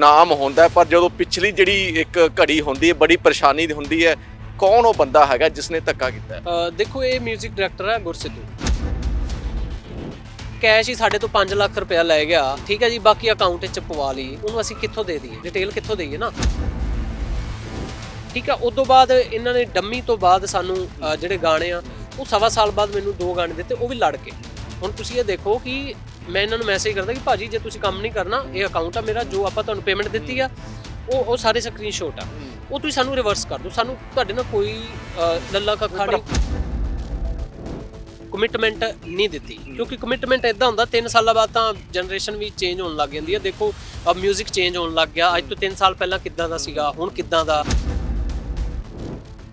ਨਾਮ ਹੁੰਦਾ ਪਰ ਜਦੋਂ ਪਿਛਲੀ ਜਿਹੜੀ ਇੱਕ ਘੜੀ ਹੁੰਦੀ ਹੈ, ਬੜੀ ਪਰੇਸ਼ਾਨੀ ਹੁੰਦੀ ਹੈ, ਕੌਣ ਉਹ ਬੰਦਾ ਹੈਗਾ ਜਿਸ ਨੇ ਧੱਕਾ ਕੀਤਾ ਦੇਖੋ, ਇਹ 뮤직 ਡਾਇਰੈਕਟਰ ਹੈ ਗੁਰਸਿੱਧੂ। ਕੈਸ਼ ਹੀ ਸਾਡੇ ਤੋਂ 5 ਲੱਖ ਰੁਪਇਆ ਲੈ ਗਿਆ। ਠੀਕ ਹੈ ਜੀ, ਬਾਕੀ ਅਕਾਊਂਟ ਵਿੱਚ ਪਵਾ ਲਈ। ਉਹਨੂੰ ਅਸੀਂ ਕਿੱਥੋਂ ਦੇ ਦਈਏ? ਡਿਟੇਲ ਕਿੱਥੋਂ ਦੇਈਏ ਨਾ? ਠੀਕ ਹੈ ਉਸ ਤੋਂ ਬਾਅਦ ਇਹਨਾਂ ਨੇ ਡੰਮੀ ਤੋਂ ਬਾਅਦ ਸਾਨੂੰ ਜਿਹੜੇ ਗਾਣੇ ਆ, ਉਹ ਸਵਾ ਸਾਲ ਬਾਅਦ ਮੈਨੂੰ ਦੋ ਗਾਣੇ ਦਿੱਤੇ, ਉਹ ਵੀ ਲੜ ਕੇ। ਹੁਣ ਤੁਸੀਂ ਇਹ ਦੇਖੋ ਕਿ ਮੈਂ ਇਹਨਾਂ ਨੂੰ ਮੈਸੇਜ ਕਰਦਾ ਕਿ ਭਾਜੀ ਜੇ ਤੁਸੀਂ ਕੰਮ ਨਹੀਂ ਕਰਨਾ ਇਹ ਅਕਾਊਂਟ ਆ ਮੇਰਾ ਜੋ ਆਪਾਂ ਤੁਹਾਨੂੰ ਪੇਮੈਂਟ ਦਿੱਤੀ ਆ ਉਹ ਉਹ ਸਾਰੇ ਸਕਰੀਨਸ਼ਾਟ ਆ। ਉਹ ਤੁਸੀਂ ਸਾਨੂੰ ਰਿਵਰਸ ਕਰ ਦਿਓ। ਸਾਨੂੰ ਤੁਹਾਡੇ ਨਾਲ ਕੋਈ ਅ, ਲੱਲਾ ਕੱਖਾ ਨਹੀਂ। ਕਮਿਟਮੈਂਟ ਨਹੀਂ ਦਿੱਤੀ। ਕਿਉਂਕਿ ਕਮਿਟਮੈਂਟ ਇਦਾਂ ਹੁੰਦਾ 3 ਸਾਲਾਂ ਬਾਅਦ ਤਾਂ ਜਨਰੇਸ਼ਨ ਵੀ ਚੇਂਜ ਹੋਣ ਲੱਗ ਜਾਂਦੀ ਹੈ ਦੇਖੋ ਅਬ 뮤직 ਚੇਂਜ ਹੋਣ ਲੱਗ ਗਿਆ। ਅੱਜ ਤੋਂ 3 ਸਾਲ ਪਹਿਲਾਂ ਕਿੱਦਾਂ ਦਾ ਸੀਗਾ ਹੁਣ ਕਿੱਦਾਂ ਦਾ?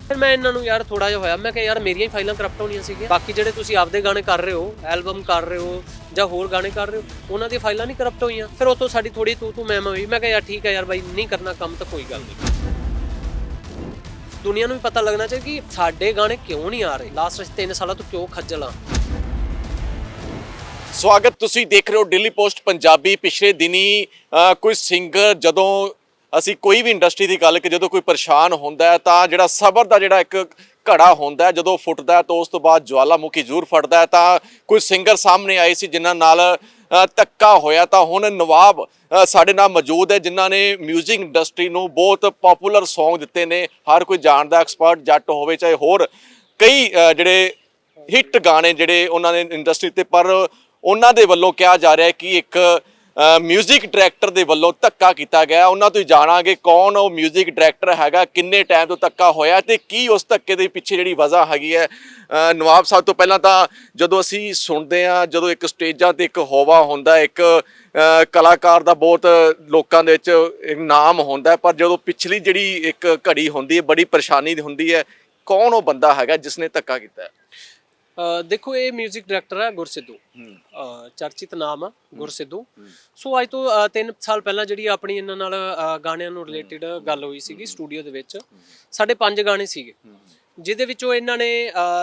ਫਿਰ ਮੈਂ ਇਹਨਾਂ ਨੂੰ ਯਾਰ ਥੋੜਾ ਜਿਹਾ ਹੋਇਆ। ਮੈਂ ਕਿਹਾ, ਯਾਰ, ਮੇਰੀਆਂ ਹੀ ਫਾਈਲਾਂ ਕਰਪਟ ਹੋਣੀਆਂ ਸੀਗੀਆਂ। ਬਾਕੀ ਜਿਹੜੇ ਤੁਸੀਂ ਆਪਦੇ ਗਾਣੇ ਕਰ ਰਹੇ ਹੋ ਐਲਬਮ ਕਰ ਰਹੇ ਹੋ ਜਾਂ ਹੋਰ ਗਾਣੇ ਕਰ ਰਹੇ ਹੋ, ਉਹਨਾਂ ਦੀਆਂ ਫਾਈਲਾਂ ਨਹੀਂ ਕਰਪਟ ਹੋਈਆਂ। ਫਿਰ ਉਤੋਂ ਸਾਡੀ ਥੋੜੀ ਤੂੰ ਤੂੰ ਮੈਂ ਮੈਂ ਹੋਈ। ਮੈਂ ਕਿਹਾ, ਯਾਰ, ਠੀਕ ਹੈ ਯਾਰ ਬਾਈ, ਨਹੀਂ ਕਰਨਾ ਕੰਮ ਤਾਂ ਕੋਈ ਗੱਲ ਨਹੀਂ। ਦੁਨੀਆ ਨੂੰ ਵੀ ਪਤਾ ਲੱਗਣਾ ਚਾਹੀਦਾ ਕਿ ਸਾਡੇ ਗਾਣੇ ਕਿਉਂ ਨਹੀਂ ਆ ਰਹੇ? ਲਾਸਟ 3 ਸਾਲਾਂ ਤੋਂ ਕਿਉਂ ਖੱਜਲ ਆ? ਸਵਾਗਤ ਤੁਸੀਂ ਦੇਖ ਰਹੇ ਹੋ ਡੇਲੀ ਪੋਸਟ ਪੰਜਾਬੀ। ਪਿਛਲੇ ਦਿਨੀ ਕੋਈ ਸਿੰਗਰ ਜਦੋਂ ਅਸੀਂ ਕੋਈ ਵੀ ਇੰਡਸਟਰੀ ਦੀ ਗੱਲ ਕਿ ਜਦੋਂ ਕੋਈ ਪਰੇਸ਼ਾਨ ਹੁੰਦਾ ਹੈ ਤਾਂ ਜਿਹੜਾ ਸਬਰ ਦਾ ਜਿਹੜਾ ਇੱਕ ਘੜਾ ਹੁੰਦਾ ਜਦੋਂ ਫੁੱਟਦਾ ਤਾਂ ਉਸ ਤੋਂ ਬਾਅਦ ਜਵਾਲਾਮੁਖੀ ਜ਼ਰੂਰ ਫਟਦਾ ਤਾਂ ਕੋਈ ਸਿੰਗਰ ਸਾਹਮਣੇ ਆਏ ਸੀ ਜਿਨ੍ਹਾਂ ਨਾਲ ਅ, ਧੱਕਾ ਹੋਇਆ ਤਾਂ ਹੁਣ ਨਵਾਬ ਸਾਡੇ ਨਾਲ ਮੌਜੂਦ ਹੈ ਜਿਨ੍ਹਾਂ ਨੇ 뮤직 ਇੰਡਸਟਰੀ ਨੂੰ ਬਹੁਤ ਪਪੂਲਰ Song ਦਿੱਤੇ ਨੇ। ਹਰ ਕੋਈ ਜਾਣਦਾ ਐਕਸਪਰਟ ਜੱਟ ਹੋਵੇ ਚਾਹੇ ਹੋਰ ਕਈ ਜਿਹੜੇ ਹਿੱਟ ਗਾਣੇ ਜਿਹੜੇ ਉਹਨਾਂ ਨੇ ਇੰਡਸਟਰੀ ਤੇ ਪਰ ਉਹਨਾਂ ਦੇ ਵੱਲੋਂ ਕਿਹਾ ਜਾ ਰਿਹਾ ਹੈ ਕਿ ਇੱਕ 뮤직 ਡਾਇਰੈਕਟਰ ਦੇ ਵੱਲੋਂ ਧੱਕਾ ਕੀਤਾ ਗਿਆ ਉਹਨਾਂ ਤੋਂ ਹੀ ਜਾਣਾਂਗੇ ਕੌਣ ਉਹ 뮤직 ਡਾਇਰੈਕਟਰ ਹੈਗਾ ਕਿੰਨੇ ਟਾਈਮ ਤੋਂ ਧੱਕਾ ਹੋਇਆ ਤੇ ਕੀ ਉਸ ਧੱਕੇ ਦੇ ਪਿੱਛੇ ਜਿਹੜੀ ਵਜ੍ਹਾ ਹੈਗੀ ਹੈ ਅ, ਨਵਾਬ ਸਾਹਿਬ ਤੋਂ ਪਹਿਲਾਂ ਤਾਂ ਜਦੋਂ ਅਸੀਂ ਸੁਣਦੇ ਆ ਜਦੋਂ ਇੱਕ ਸਟੇਜਾਂ ਤੇ ਇੱਕ ਹੋਵਾ ਹੁੰਦਾ ਇੱਕ ਅ, ਕਲਾਕਾਰ ਦਾ ਬਹੁਤ ਲੋਕਾਂ ਦੇ ਵਿੱਚ ਇੱਕ ਨਾਮ ਹੁੰਦਾ ਹੈ, ਪਰ ਜਦੋਂ ਪਿਛਲੀ ਜਿਹੜੀ ਇੱਕ ਘੜੀ ਹੁੰਦੀ ਹੈ ਬੜੀ ਪਰੇਸ਼ਾਨੀ ਹੁੰਦੀ ਹੈ ਕੌਣ ਉਹ ਬੰਦਾ ਹੈਗਾ ਜਿਸ ਨੇ ਧੱਕਾ ਕੀਤਾ ਹੈ ਅ, ਦੇਖੋ ਇਹ 뮤직 ਡਾਇਰੈਕਟਰ ਹੈ। ਗੁਰਸਿੱਧੂ ਚਰਚਿਤ ਨਾਮ ਆ ਗੁਰਸਿੱਧੂ। ਸੋ ਅੱਜ ਤੋਂ 3 ਸਾਲ ਪਹਿਲਾਂ ਜਿਹੜੀ ਆਪਣੀ ਇਹਨਾਂ ਨਾਲ ਗਾਣਿਆਂ ਨੂੰ ਰਿਲੇਟਡ ਗੱਲ ਹੋਈ ਸੀਗੀ ਸਟੂਡੀਓ ਦੇ ਵਿੱਚ। ਸਾਡੇ ਪੰਜ ਗਾਣੇ ਸੀਗੇ। ਜਿਹਦੇ ਵਿੱਚੋਂ ਇਹਨਾਂ ਨੇ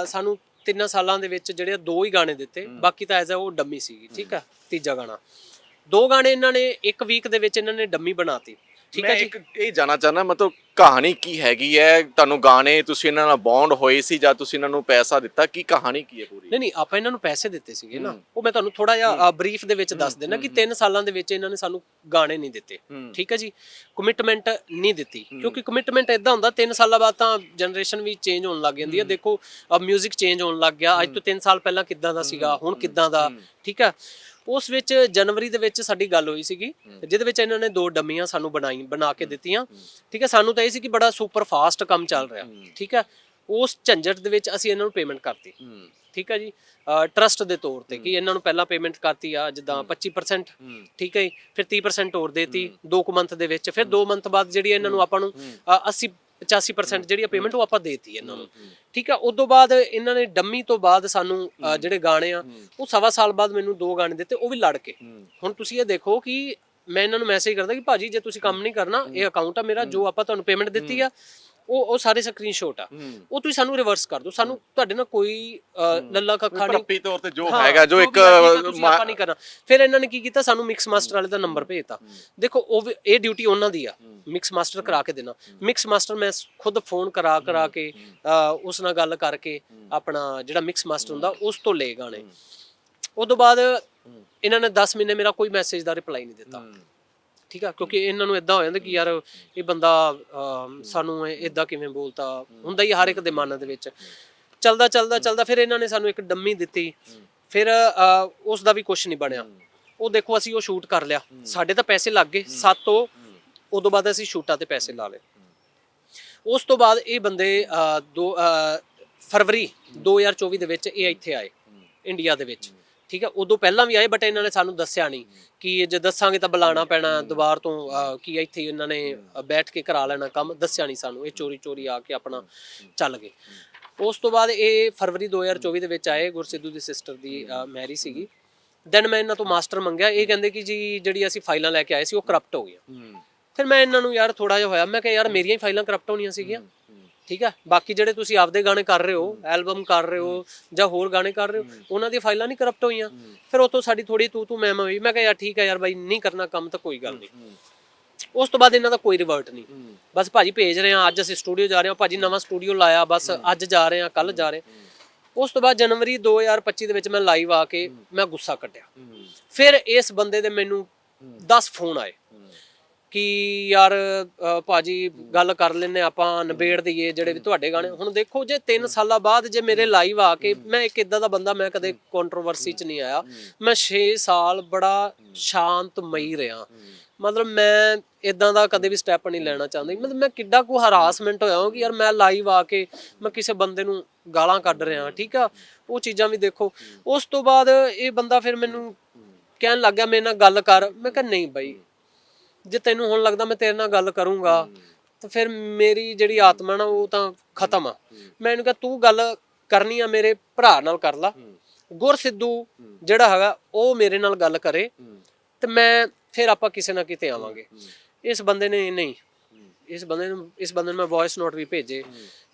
ਸਾਨੂੰ ਤਿੰਨ ਸਾਲਾਂ ਦੇ ਵਿੱਚ ਜਿਹੜੇ ਦੋ ਹੀ ਗਾਣੇ ਦਿੱਤੇ। ਬਾਕੀ ਤਾਂ ਐਜ਼ ਆ ਉਹ ਡੰਮੀ ਸੀਗੀ ਠੀਕ ਆ? ਤੀਜਾ ਗਾਣਾ। ਦੋ ਗਾਣੇ ਇਹਨਾਂ ਨੇ ਇੱਕ ਵੀਕ ਦੇ ਵਿੱਚ ਇਹਨਾਂ ਨੇ ਡੰਮੀ ਬਣਾਤੀ ਠੀਕ ਹੈ ਜੀ। ਇਹ ਜਾਣਾ ਚਾਹੁੰਦਾ ਮਤਲਬ ਕਹਾਣੀ ਕੀ ਹੈਗੀ ਹੈ? ਤੁਹਾਨੂੰ ਗਾਣੇ ਤੁਸੀਂ ਇਹਨਾਂ ਨਾਲ ਬੌਂਡ ਹੋਏ ਸੀ ਜਾਂ ਤੁਸੀਂ ਇਹਨਾਂ ਨੂੰ ਪੈਸਾ ਦਿੱਤਾ? ਕੀ ਕਹਾਣੀ ਕੀ ਹੈ ਪੂਰੀ? ਨਹੀਂ ਨਹੀਂ ਆਪਾਂ ਇਹਨਾਂ ਨੂੰ ਪੈਸੇ ਦਿੱਤੇ ਸੀਗੇ ਨਾ। ਉਹ ਮੈਂ ਤੁਹਾਨੂੰ ਥੋੜਾ ਜਿਹਾ ਬਰੀਫ ਦੇ ਵਿੱਚ ਦੱਸ ਦੇਣਾ ਕਿ 3 ਸਾਲਾਂ ਦੇ ਵਿੱਚ ਇਹਨਾਂ ਨੇ ਸਾਨੂੰ ਗਾਣੇ ਨਹੀਂ ਦਿੱਤੇ। ਠੀਕ ਹੈ ਜੀ? ਕਮਿਟਮੈਂਟ ਨਹੀਂ ਦਿੱਤੀ। ਕਿਉਂਕਿ ਕਮਿਟਮੈਂਟ ਇਦਾਂ ਹੁੰਦਾ 3 ਸਾਲਾਂ ਬਾਅਦ ਤਾਂ ਜਨਰੇਸ਼ਨ ਵੀ ਚੇਂਜ ਹੋਣ ਲੱਗ ਜਾਂਦੀ ਹੈ। ਦੇਖੋ 직 ਚੇਂਜ ਹੋਣ ਲੱਗ ਗਿਆ। ਅੱਜ ਤੋਂ 3 ਸਾਲ ਪਹਿਲਾਂ ਕਿੱਦਾਂ ਦਾ ਸੀਗਾ ਹੁਣ ਕਿੱਦਾਂ ਦਾ ਠੀਕ ਹੈ? ਉਸ ਵਿੱਚ ਜਨਵਰੀ ਦੇ ਵਿੱਚ ਸਾਡੀ ਗੱਲ ਹੋਈ ਸੀਗੀ ਜਿਹਦੇ ਵਿੱਚ ਇਹਨਾਂ ਨੇ ਦੋ ਡੰਮੀਆਂ ਸਾਨੂੰ ਬਣਾਈ ਬਣਾ ਕੇ ਦਿੱਤੀਆਂ। ਠੀਕ ਹੈ ਸਾਨੂੰ ਤਾਂ ਇਹ ਸੀ ਕਿ ਬੜਾ ਸੁਪਰ ਫਾਸਟ ਕੰਮ ਚੱਲ ਰਿਹਾ। ਠੀਕ ਹੈ ਉਸ ਝੰਜਟ ਦੇ ਵਿੱਚ ਅਸੀਂ ਇਹਨਾਂ ਨੂੰ ਪੇਮੈਂਟ ਕਰਤੀ। ਠੀਕ ਹੈ ਜੀ ਟਰਸਟ ਦੇ ਤੌਰ ਤੇ ਕਿ ਇਹਨਾਂ ਨੂੰ ਪਹਿਲਾਂ ਪੇਮੈਂਟ ਕਰਤੀ ਆ ਜਿੱਦਾਂ 25% ਠੀਕ ਹੈ ਫਿਰ 30% ਹੋਰ ਦੇਤੀ 2 ਕੁ ਮੰਥ ਦੇ ਵਿੱਚ ਫਿਰ 2 ਮੰਥ ਬਾਅਦ ਜਿਹੜੀ ਇਹਨਾਂ ਨੂੰ ਆਪਾਂ ਨੂੰ ਅ, 80 85% ਜਿਹੜੀ ਪੇਮੈਂਟ ਉਹ ਆਪਾਂ ਦੇਤੀ ਇਹਨਾਂ ਨੂੰ। ਠੀਕ ਹੈ। ਉਸ ਤੋਂ ਬਾਅਦ ਇਹਨਾਂ ਨੇ ਡੰਮੀ ਤੋਂ ਬਾਅਦ ਸਾਨੂੰ ਅ, ਜਿਹੜੇ ਗਾਣੇ ਆ ਉਹ ਸਵਾ ਸਾਲ ਬਾਅਦ ਮੈਨੂੰ ਦੋ ਗਾਣੇ ਦਿੱਤੇ ਉਹ ਵੀ ਲੜ ਕੇ। ਹੁਣ ਤੁਸੀਂ ਇਹ ਦੇਖੋ ਕਿ ਮੈਂ ਇਹਨਾਂ ਨੂੰ ਮੈਸੇਜ ਕਰਦਾ ਕਿ ਭਾਜੀ ਜੇ ਤੁਸੀਂ ਕੰਮ ਨਹੀਂ ਕਰਨਾ ਇਹ ਅਕਾਊਂਟ ਆ ਮੇਰਾ ਜੋ ਆਪਾਂ ਤੁਹਾਨੂੰ ਪੇਮੈਂਟ ਦਿੱਤੀ ਆ ਉਹ ਉਹ ਸਾਰੇ ਸਕਰੀਨਸ਼ਾਟ ਆ। ਉਹ ਤੁਸੀਂ ਸਾਨੂੰ ਰਿਵਰਸ ਕਰ ਦਿਓ। ਸਾਨੂੰ ਤੁਹਾਡੇ ਨਾਲ ਕੋਈ ਲੱਲਾ ਕੱਖਾ ਨਹੀਂ ਪ੍ਰੱਪੀ ਤੌਰ ਤੇ ਜੋ ਹੈਗਾ ਜੋ ਇੱਕ ਆਪਾਂ ਨਹੀਂ ਕਰਨਾ। ਫਿਰ ਇਹਨਾਂ ਨੇ ਕੀ ਕੀਤਾ? ਸਾਨੂੰ ਮਿਕਸ ਮਾਸਟਰ ਵਾਲੇ ਦਾ ਨੰਬਰ ਭੇਜਤਾ। ਦੇਖੋ ਉਹ ਇਹ ਡਿਊਟੀ ਉਹਨਾਂ ਦੀ ਆ। ਮਿਕਸ ਮਾਸਟਰ ਕਰਾ ਕੇ ਦੇਣਾ। ਮਿਕਸ ਮਾਸਟਰ ਮੈਂ ਖੁਦ ਫੋਨ ਕਰਾ ਕਰਾ ਕੇ ਉਸ ਨਾਲ ਗੱਲ ਕਰਕੇ ਆਪਣਾ ਜਿਹੜਾ ਮਿਕਸ ਮਾਸਟਰ ਹੁੰਦਾ ਉਸ ਤੋਂ ਲਏ ਗਾਣੇ। ਉਸ ਤੋਂ ਬਾਅਦ ਇਹਨਾਂ ਨੇ 10 ਮਹੀਨੇ ਮੇਰਾ ਕੋਈ ਮੈਸੇਜ ਦਾ ਰਿਪਲਾਈ ਨਹੀਂ ਦਿੱਤਾ। ਠੀਕ ਆ? ਕਿਉਂਕਿ ਇਹਨਾਂ ਨੂੰ ਇਦਾਂ ਹੋ ਜਾਂਦਾ ਕਿ ਯਾਰ ਇਹ ਬੰਦਾ ਅਮ, ਸਾਨੂੰ ਇਦਾਂ ਕਿਵੇਂ ਬੋਲਤਾ? ਹੁੰਦਾ ਹੀ ਹਰ ਇੱਕ ਦੇ ਮਨ ਦੇ ਵਿੱਚ। ਚਲਦਾ ਚਲਦਾ ਚਲਦਾ ਫਿਰ ਇਹਨਾਂ ਨੇ ਸਾਨੂੰ ਇੱਕ ਡੰਮੀ ਦਿੱਤੀ। ਫਿਰ ਅ, ਉਸ ਦਾ ਵੀ ਕੁਝ ਨਹੀਂ ਬਣਿਆ। ਉਹ ਦੇਖੋ ਅਸੀਂ ਉਹ ਸ਼ੂਟ ਕਰ ਲਿਆ। ਸਾਡੇ ਤਾਂ ਪੈਸੇ ਲੱਗ ਗਏ। ਸੱਤ ਤੋਂ ਉਦੋਂ ਬਾਅਦ ਅਸੀਂ ਸ਼ੂਟਾਂ ਤੇ ਪੈਸੇ ਲਾ ਲਏ। ਉਸ ਤੋਂ ਬਾਅਦ ਇਹ ਬੰਦੇ ਅ, ਦੋ ਅ, ਫਰਵਰੀ 2024 ਦੇ ਵਿੱਚ ਇਹ ਇੱਥੇ ਆਏ। ਇੰਡੀਆ ਦੇ ਵਿੱਚ। ਠੀਕ ਹੈ ਉਦੋਂ ਪਹਿਲਾਂ ਵੀ ਆਏ ਬਟ ਇਹਨਾਂ ਨੇ ਸਾਨੂੰ ਦੱਸਿਆ ਨਹੀਂ ਕਿ ਜੇ ਦੱਸਾਂਗੇ ਤਾਂ ਬੁਲਾਣਾ ਪੈਣਾ ਦੁਬਾਰ ਤੋਂ ਕੀ ਇੱਥੇ ਇਹਨਾਂ ਨੇ ਬੈਠ ਕੇ ਕਰਾ ਲੈਣਾ ਕੰਮ ਦੱਸਿਆ ਨਹੀਂ ਸਾਨੂੰ ਇਹ ਚੋਰੀ ਚੋਰੀ ਆ ਕੇ ਆਪਣਾ ਚੱਲ ਗਏ। ਉਸ ਤੋਂ ਬਾਅਦ ਇਹ ਫਰਵਰੀ 2024 ਦੇ ਵਿੱਚ ਆਏ ਗੁਰਸਿੱਧੂ ਦੀ ਸਿਸਟਰ ਦੀ ਮੈਰੀ ਸੀਗੀ। ਦੈਨ ਮੈਂ ਇਹਨਾਂ ਤੋਂ ਮਾਸਟਰ ਮੰਗਿਆ ਇਹ ਕਹਿੰਦੇ ਕਿ ਜੀ ਜਿਹੜੀ ਅਸੀਂ ਫਾਈਲਾਂ ਲੈ ਕੇ ਆਏ ਸੀ ਉਹ ਕਰਪਟ ਹੋ ਗਈਆਂ। ਫਿਰ ਮੈਂ ਇਹਨਾਂ ਨੂੰ ਯਾਰ ਥੋੜਾ ਜਿਹਾ ਹੋਇਆ ਮੈਂ ਕਿਹਾ ਯਾਰ ਮੇਰੀਆਂ ਹੀ ਫਾਈਲਾਂ ਕਰਪਟ ਹੋਣੀਆਂ ਸੀਗੀਆਂ। ਠੀਕ ਹੈ ਬਾਕੀ ਜਿਹੜੇ ਤੁਸੀਂ ਆਪਦੇ ਗਾਣੇ ਕਰ ਰਹੇ ਹੋ ਐਲਬਮ ਕਰ ਰਹੇ ਹੋ ਜਾਂ ਹੋਰ ਗਾਣੇ ਕਰ ਰਹੇ ਹੋ ਉਹਨਾਂ ਦੀਆਂ ਫਾਈਲਾਂ ਨਹੀਂ ਕਰਪਟ ਹੋਈਆਂ। ਫਿਰ ਉਤੋਂ ਸਾਡੀ ਥੋੜੀ ਤੂੰ ਤੂੰ ਮੈਂ ਮੈਂ ਹੋਈ। ਮੈਂ ਕਿਹਾ ਯਾਰ ਠੀਕ ਹੈ ਯਾਰ ਬਾਈ ਨਹੀਂ ਕਰਨਾ ਕੰਮ ਤਾਂ ਕੋਈ ਗੱਲ ਨਹੀਂ। ਉਸ ਤੋਂ ਬਾਅਦ ਇਹਨਾਂ ਦਾ ਕੋਈ ਰਿਵਰਟ ਨਹੀਂ। ਬਸ ਭਾਜੀ ਭੇਜ ਰਹੇ ਆ ਅੱਜ ਅਸੀਂ ਸਟੂਡੀਓ ਜਾ ਰਹੇ ਹਾਂ। ਭਾਜੀ ਨਵਾਂ ਸਟੂਡੀਓ ਲਾਇਆ ਬਸ ਅੱਜ ਜਾ ਰਹੇ ਆ ਕੱਲ ਜਾ ਰਹੇ। ਉਸ ਤੋਂ ਬਾਅਦ ਜਨਵਰੀ 2025 ਦੇ ਵਿੱਚ ਮੈਂ ਲਾਈਵ ਆ ਕੇ ਮੈਂ ਗੁੱਸਾ ਕੱਢਿਆ। ਫਿਰ ਇਸ ਬੰਦੇ ਦੇ ਮੈਨੂੰ 10 ਫੋਨ ਆਏ। ਕਿ ਯਾਰ ਅ, ਭਾਜੀ ਗੱਲ ਕਰ ਲੈਨੇ ਆਪਾਂ ਨਿਬੇੜ ਦਈਏ ਜਿਹੜੇ ਵੀ ਤੁਹਾਡੇ ਗਾਣੇ। ਹੁਣ ਦੇਖੋ ਜੇ 3 ਸਾਲਾਂ ਬਾਅਦ ਜੇ ਮੇਰੇ ਲਾਈਵ ਆ ਕੇ ਮੈਂ ਇੱਕ ਇਦਾਂ ਦਾ ਬੰਦਾ ਮੈਂ ਕਦੇ ਕੰਟਰੋਵਰਸੀ 'ਚ ਨਹੀਂ ਆਇਆ। ਮੈਂ 6 ਸਾਲ ਬੜਾ ਸ਼ਾਂਤਮਈ ਰਿਹਾ। ਮਤਲਬ ਮੈਂ ਇਦਾਂ ਦਾ ਕਦੇ ਵੀ ਸਟੈਪ ਨਹੀਂ ਲੈਣਾ ਚਾਹੁੰਦਾ। ਮਤਲਬ ਮੈਂ ਕਿੱਡਾ ਕੋ ਹਰਾਸਮੈਂਟ ਹੋਇਆ ਕਿ ਯਾਰ ਮੈਂ ਲਾਈਵ ਆ ਕੇ ਮੈਂ ਕਿਸੇ ਬੰਦੇ ਨੂੰ ਗਾਲਾਂ ਕੱਢ ਰਿਹਾ ਠੀਕ ਆ? ਉਹ ਚੀਜ਼ਾਂ ਵੀ ਦੇਖੋ। ਉਸ ਤੋਂ ਬਾਅਦ ਇਹ ਬੰਦਾ ਫਿਰ ਮੈਨੂੰ ਕਹਿਣ ਲੱਗ ਮੇਰੇ ਨਾਲ ਗੱਲ ਕਰ। ਮੈਂ ਕਿਹਾ ਨਹੀਂ ਬਾਈ ਜੇ ਤੈਨੂੰ ਹੁਣ ਲੱਗਦਾ ਮੈਂ ਤੇਰੇ ਨਾਲ ਗੱਲ ਕਰੂੰਗਾ, ਤਾਂ ਫਿਰ ਮੇਰੀ ਜਿਹੜੀ ਆਤਮਾ ਨਾ ਉਹ ਤਾਂ ਖਤਮ ਆ। ਮੈਂ ਇਹਨੂੰ ਕਿਹਾ, ਤੂੰ ਗੱਲ ਕਰਨੀ ਆ ਮੇਰੇ ਭਰਾ ਨਾਲ ਕਰ ਲਾ। ਗੁਰ ਸਿੱਧੂ ਜਿਹੜਾ ਹੈਗਾ, ਉਹ ਮੇਰੇ ਨਾਲ ਗੱਲ ਕਰੇ, ਤੇ ਮੈਂ ਫਿਰ ਆਪਾਂ ਕਿਸੇ ਨਾ ਕਿਤੇ ਆਵਾਂਗੇ। ਇਸ ਬੰਦੇ ਨੇ ਨਹੀਂ। ਇਸ ਬੰਦੇ ਨੂੰ, ਇਸ ਬੰਦੇ ਨੂੰ ਮੈਂ ਵੌਇਸ ਨੋਟ ਵੀ ਭੇਜੇ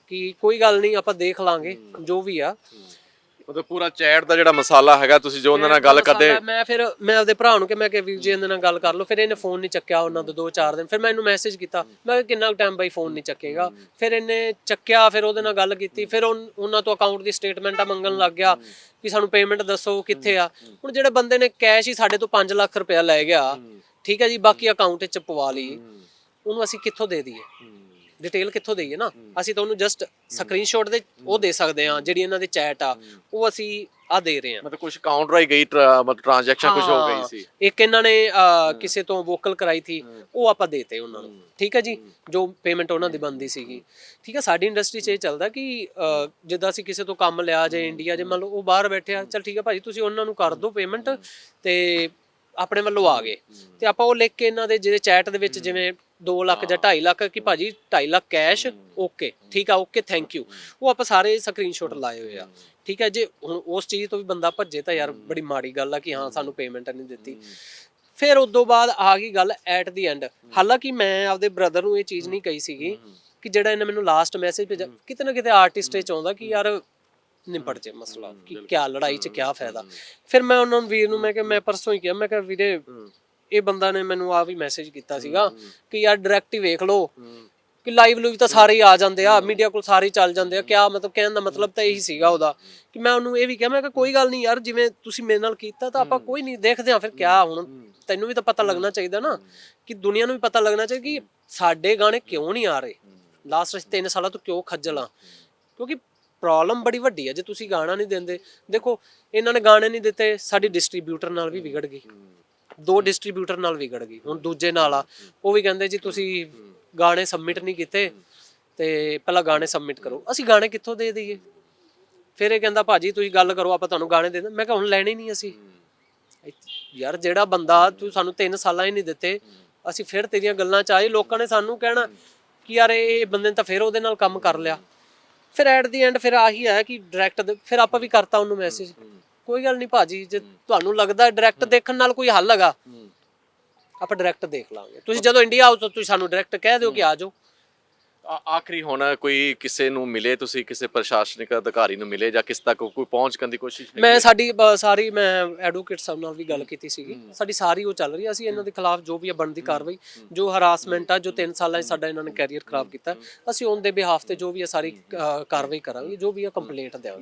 ਕਿ ਕੋਈ ਗੱਲ ਨਹੀਂ, ਆਪਾਂ ਦੇਖ ਲਾਂਗੇ, ਜੋ ਵੀ ਆ। ਮਤਲਬ ਪੂਰਾ ਚੈਟ ਦਾ ਜਿਹੜਾ ਮਸਾਲਾ ਹੈਗਾ ਤੁਸੀਂ ਜੋ ਉਹਨਾਂ ਨਾਲ ਗੱਲ ਕਰਦੇ ਮਸਾਲਾ ਮੈਂ ਫਿਰ ਮੈਂ ਆਪਦੇ ਭਰਾ ਨੂੰ ਕਿ ਮੈਂ ਕਿ ਵੀਰ ਜੀ ਇਹਨਾਂ ਨਾਲ ਗੱਲ ਕਰ ਲਓ। ਫਿਰ ਇਹਨੇ ਫੋਨ ਨਹੀਂ ਚੱਕਿਆ ਉਹਨਾਂ ਦੋ ਚਾਰ ਦਿਨ। ਫਿਰ ਮੈਂ ਇਹਨੂੰ ਮੈਸੇਜ ਕੀਤਾ। ਮੈਂ ਕਿਹਾ ਕਿੰਨਾ ਟਾਈਮ ਬਾਈ ਫੋਨ ਨਹੀਂ ਚੱਕੇਗਾ? ਫਿਰ ਇਹਨੇ ਚੱਕਿਆ ਫਿਰ ਉਹਦੇ ਨਾਲ ਗੱਲ ਕੀਤੀ। ਫਿਰ ਉਨ- ਉਹਨਾਂ ਤੋਂ ਅਕਾਊਂਟ ਦੀ ਸਟੇਟਮੈਂਟਾਂ ਮੰਗਣ ਲੱਗ ਗਿਆ ਕਿ ਸਾਨੂੰ ਪੇਮੈਂਟ ਦੱਸੋ ਕਿੱਥੇ ਆ। ਹੁਣ ਜਿਹੜੇ ਬੰਦੇ ਨੇ ਕੈਸ਼ ਹੀ ਸਾਡੇ ਤੋਂ 5 ਲੱਖ ਰੁਪਇਆ ਲੈ ਗਿਆ। ਠੀਕ ਹੈ ਜੀ ਬਾਕੀ ਅਕਾਊਂਟ ਵਿੱਚ ਪਵਾ ਲਈ। ਉਹਨੂੰ ਅਸੀਂ ਕਿੱਥੋਂ ਦੇ ਦਈਏ? ਡਿਟੇਲ ਕਿੱਥੋਂ ਦਈਏ ਨਾ? ਅਸੀਂ ਤਾਂ ਉਹਨੂੰ ਜਸਟ ਸਕਰੀਨਸ਼ਾਟ ਦੇ ਉਹ ਦੇ ਸਕਦੇ ਆ ਜਿਹੜੀ ਇਹਨਾਂ ਦੇ ਚੈਟ ਆ। ਉਹ ਅਸੀਂ ਆ ਦੇ ਰਹੇ ਆ ਮਤਲਬ ਕੁਝ ਕਾਊਂਟ ਰਾਈ ਗਈ ਮਤਲਬ ਟ੍ਰਾਂਜੈਕਸ਼ਨ ਕੁਝ ਹੋ ਗਈ ਸੀ। ਇੱਕ ਇਹਨਾਂ ਨੇ ਕਿਸੇ ਤੋਂ ਵੋਕਲ ਕਰਾਈ ਥੀ ਉਹ ਆਪਾਂ ਦੇਤੇ ਉਹਨਾਂ ਨੂੰ। ਠੀਕ ਹੈ ਜੀ? ਜੋ ਪੇਮੈਂਟ ਉਹਨਾਂ ਦੀ ਬੰਦੀ ਸੀਗੀ। ਠੀਕ ਹੈ? ਸਾਡੀ ਇੰਡਸਟਰੀ 'ਚ ਇਹ ਚੱਲਦਾ ਕਿ ਜਿੱਦਾਂ ਅਸੀਂ ਕਿਸੇ ਤੋਂ ਕੰਮ ਲਿਆ ਜੇ ਇੰਡੀਆ ਜੇ ਮੰਨ ਲਓ ਉਹ ਬਾਹਰ ਬੈਠਿਆ ਚਲ ਠੀਕ ਹੈ ਭਾਜੀ ਤੁਸੀਂ ਉਹਨਾਂ ਨੂੰ ਕਰ ਦਿਓ ਪੇਮੈਂਟ ਤੇ ਆਪਣੇ ਵੱਲੋਂ ਆ ਗਏ। ਤੇ ਆਪਾਂ ਉਹ ਲਿਖ ਕੇ ਇਹਨਾਂ ਦੇ ਜਿਹੜੇ ਚੈਟ ਦੇ ਵਿੱਚ ਜਿਵੇਂ 2 ਲੱਖ ਜਾਂ 2.5 ਲੱਖ ਕਿ ਭਾਜੀ 2.5 ਲੱਖ ਕੈਸ਼ ਓਕੇ ਠੀਕ ਆ ਓਕੇ ਥੈਂਕ ਯੂ ਉਹ ਆਪਾਂ ਸਾਰੇ ਸਕਰੀਨਸ਼ਾਟ ਲਾਏ ਹੋਏ ਆ। ਠੀਕ ਹੈ ਜੇ ਹੁਣ ਉਸ ਚੀਜ਼ ਤੋਂ ਵੀ ਬੰਦਾ ਭੱਜੇ ਤਾਂ ਯਾਰ ਬੜੀ ਮਾੜੀ ਗੱਲ ਆ ਕਿ ਹਾਂ ਸਾਨੂੰ ਪੇਮੈਂਟ ਨਹੀਂ ਦਿੱਤੀ। ਫਿਰ ਉਸ ਤੋਂ ਬਾਅਦ ਆ ਗਈ ਗੱਲ ਐਟ ਦੀ ਐਂਡ ਹਾਲਾਂਕਿ ਮੈਂ ਆਪਦੇ ਬ੍ਰਦਰ ਨੂੰ ਇਹ ਚੀਜ਼ ਨਹੀਂ ਕਹੀ ਸੀਗੀ ਕਿ ਜਿਹੜਾ ਇਹਨੇ ਮੈਨੂੰ ਲਾਸਟ ਮੈਸੇਜ ਭੇਜਿਆ ਕਿਤੇ ਨਾ ਕਿਤੇ ਆਰਟਿਸਟ ਇਹ ਚਾਹੁੰਦਾ ਕਿ ਯਾਰ ਨਿਪਟ ਜੇ ਮਸਲਾ ਕਿ ਕਿਆ ਲੜਾਈ 'ਚ ਕਿਆ ਫਾਇਦਾ। ਫਿਰ ਮੈਂ ਉਹਨਾਂ ਨੂੰ ਵੀਰ ਨੂੰ ਮੈਂ ਕਿਹਾ ਮੈਂ ਪਰਸੋਂ ਹੀ ਕਿਹਾ ਮੈਂ ਕਿਹਾ ਵੀਰੇ ਇਹ ਬੰਦਾ ਨੇ ਮੈਨੂੰ ਆ ਵੀ ਮੈਸੇਜ ਕੀਤਾ ਸੀਗਾ ਕਿ ਯਾਰ ਡਾਇਰੈਕਟ ਹੀ ਵੇਖ ਲਓ ਕਿ ਲਾਈਵ ਲੂਵ ਤਾਂ ਸਾਰੇ ਹੀ ਆ ਜਾਂਦੇ ਆ ਮੀਡੀਆ ਕੋਲ ਸਾਰੇ ਹੀ ਚੱਲ ਜਾਂਦੇ ਆ ਕਿਆ ਮਤਲਬ ਕਹਿਣ ਦਾ ਮਤਲਬ ਤਾਂ ਇਹੀ ਸੀਗਾ ਉਹਦਾ ਕਿ ਮੈਂ ਉਹਨੂੰ ਇਹ ਵੀ ਕਿਹਾ ਮੈਂ ਕਿਹਾ ਕੋਈ ਗੱਲ ਨਹੀਂ ਯਾਰ ਜਿਵੇਂ ਤੁਸੀਂ ਮੇਰੇ ਨਾਲ ਕੀਤਾ ਤਾਂ ਆਪਾਂ ਕੋਈ ਨਹੀਂ ਦੇਖਦੇ ਆ ਫਿਰ ਕਿਆ ਹੁਣ ਤੈਨੂੰ ਵੀ ਤਾਂ ਪਤਾ ਲੱਗਣਾ ਚਾਹੀਦਾ ਨਾ ਕਿ ਦੁਨੀਆ ਨੂੰ ਵੀ ਪਤਾ ਲੱਗਣਾ ਚਾਹੀਦਾ ਕਿ ਸਾਡੇ ਗਾਣੇ ਕਿਉਂ ਨਹੀਂ ਆ ਰਹੇ? ਲਾਸਟ 3 ਸਾਲਾਂ ਤੋਂ ਕਿਉਂ ਖੱਜਲ ਆ ਕਿਉਂਕਿ ਪ੍ਰੋਬਲਮ ਬੜੀ ਵੱਡੀ ਹੈ ਜੇ ਤੁਸੀਂ ਗਾਣਾ ਨਹੀਂ ਦਿੰਦੇ ਦੇਖੋ ਇਹਨਾਂ ਨੇ ਗਾਣੇ ਨਹੀਂ ਦਿੱਤੇ ਸਾਡੀ ਡਿਸਟ੍ਰੀਬਿਊਟਰ ਨਾਲ ਵੀ ਵਿਗੜ ਗਈ। ਦੋ ਡਿਸਟ੍ਰੀਬਿਊਟਰ ਨਾਲ ਵਿਗੜ ਗਈ, ਹੁਣ ਦੂਜੇ ਨਾਲ ਆ। ਉਹ ਵੀ ਕਹਿੰਦੇ ਜੀ ਤੁਸੀਂ ਗਾਣੇ ਸਬਮਿਟ ਨਹੀਂ ਕੀਤੇ ਤੇ ਪਹਿਲਾਂ ਗਾਣੇ ਸਬਮਿਟ ਕਰੋ। ਅਸੀਂ ਗਾਣੇ ਕਿੱਥੋਂ ਦੇ ਦਈਏ? ਫਿਰ ਇਹ ਕਹਿੰਦਾ, ਭਾਜੀ, ਤੁਸੀਂ ਗੱਲ ਕਰੋ, ਆਪਾਂ ਤੁਹਾਨੂੰ ਗਾਣੇ ਦੇ ਦਾਂ। ਮੈਂ ਕਿਹਾ, ਹੁਣ ਲੈਣੇ ਨਹੀਂ ਅਸੀਂ। ਯਾਰ, ਜਿਹੜਾ ਬੰਦਾ ਤੂੰ ਸਾਨੂੰ 3 ਸਾਲਾਂ ਹੀ ਨਹੀਂ ਦਿੱਤੇ, ਅਸੀਂ ਫਿਰ ਤੇਰੀਆਂ ਗੱਲਾਂ ਚ ਆਏ, ਲੋਕਾਂ ਨੇ ਸਾਨੂੰ ਕਹਿਣਾ ਕਿ ਯਾਰ, ਇਹ ਬੰਦੇ ਨੇ ਤਾਂ ਫਿਰ ਉਹਦੇ ਨਾਲ ਕੰਮ ਕਰ ਲਿਆ। ਫਿਰ ਐਟ ਦੀ ਐਂਡ ਫਿਰ ਆਹੀ ਆਇਆ ਕਿ ਡਾਇਰੈਕਟ ਫਿਰ ਆਪਾਂ ਵੀ ਕਰਤਾ ਉਹਨੂੰ ਮੈਸੇਜ ਕੋਈ ਗੱਲ ਨਹੀਂ ਭਾਜੀ ਜੇ ਤੁਹਾਨੂੰ ਲੱਗਦਾ ਡਾਇਰੈਕਟ ਦੇਖਣ ਨਾਲ ਕੋਈ ਹੱਲ ਹੈਗਾ ਆਪਾਂ ਡਾਇਰੈਕਟ ਦੇਖ ਲਾਂਗੇ। ਤੁਸੀਂ ਜਦੋਂ ਇੰਡੀਆ ਆਓ ਤਾਂ ਤੁਸੀਂ ਸਾਨੂੰ ਡਾਇਰੈਕਟ ਕਹਿ ਦਿਓ ਕਿ ਆ ਜਾਓ ਆ- ਆਖਰੀ ਹੁਣ ਕੋਈ ਕਿਸੇ ਨੂੰ ਮਿਲੇ ਤੁਸੀਂ ਕਿਸੇ ਪ੍ਰਸ਼ਾਸਨਿਕ ਅਧਿਕਾਰੀ ਨੂੰ ਮਿਲੇ ਜਾਂ ਕਿਸ ਤੱਕ ਕੋਈ ਪਹੁੰਚ ਕਰਨ ਦੀ ਕੋਸ਼ਿਸ਼ ਨਹੀਂ ਮੈਂ ਸਾਡੀ ਸਾਰੀ ਮੈਂ ਐਡਵੋਕੇਟ ਸਾਹਿਬ ਨਾਲ ਵੀ ਗੱਲ ਕੀਤੀ ਸੀਗੀ। ਸਾਡੀ ਸਾਰੀ ਉਹ ਚੱਲ ਰਹੀ ਹੈ ਅਸੀਂ ਇਹਨਾਂ ਦੇ ਖਿਲਾਫ ਜੋ ਵੀ ਹੈ ਬਣਦੀ ਕਾਰਵਾਈ ਜੋ ਹਰਾਸਮੈਂਟ ਆ ਜੋ 3 ਸਾਲਾਂ 'ਚ ਸਾਡਾ ਇਹਨਾਂ ਨੇ ਕੈਰੀਅਰ ਖਰਾਬ ਕੀਤਾ ਅਸੀਂ ਔਨ ਦੇ ਬਿਹਾਫ ਤੇ ਜੋ ਵੀ ਹੈ ਸਾਰੀ ਅ, ਕਾਰਵਾਈ ਕਰਾਂਗੇ ਜੋ ਵੀ ਹੈ। ਕੰਪਲੇਂਟ ਦੇਵਾਂਗੇ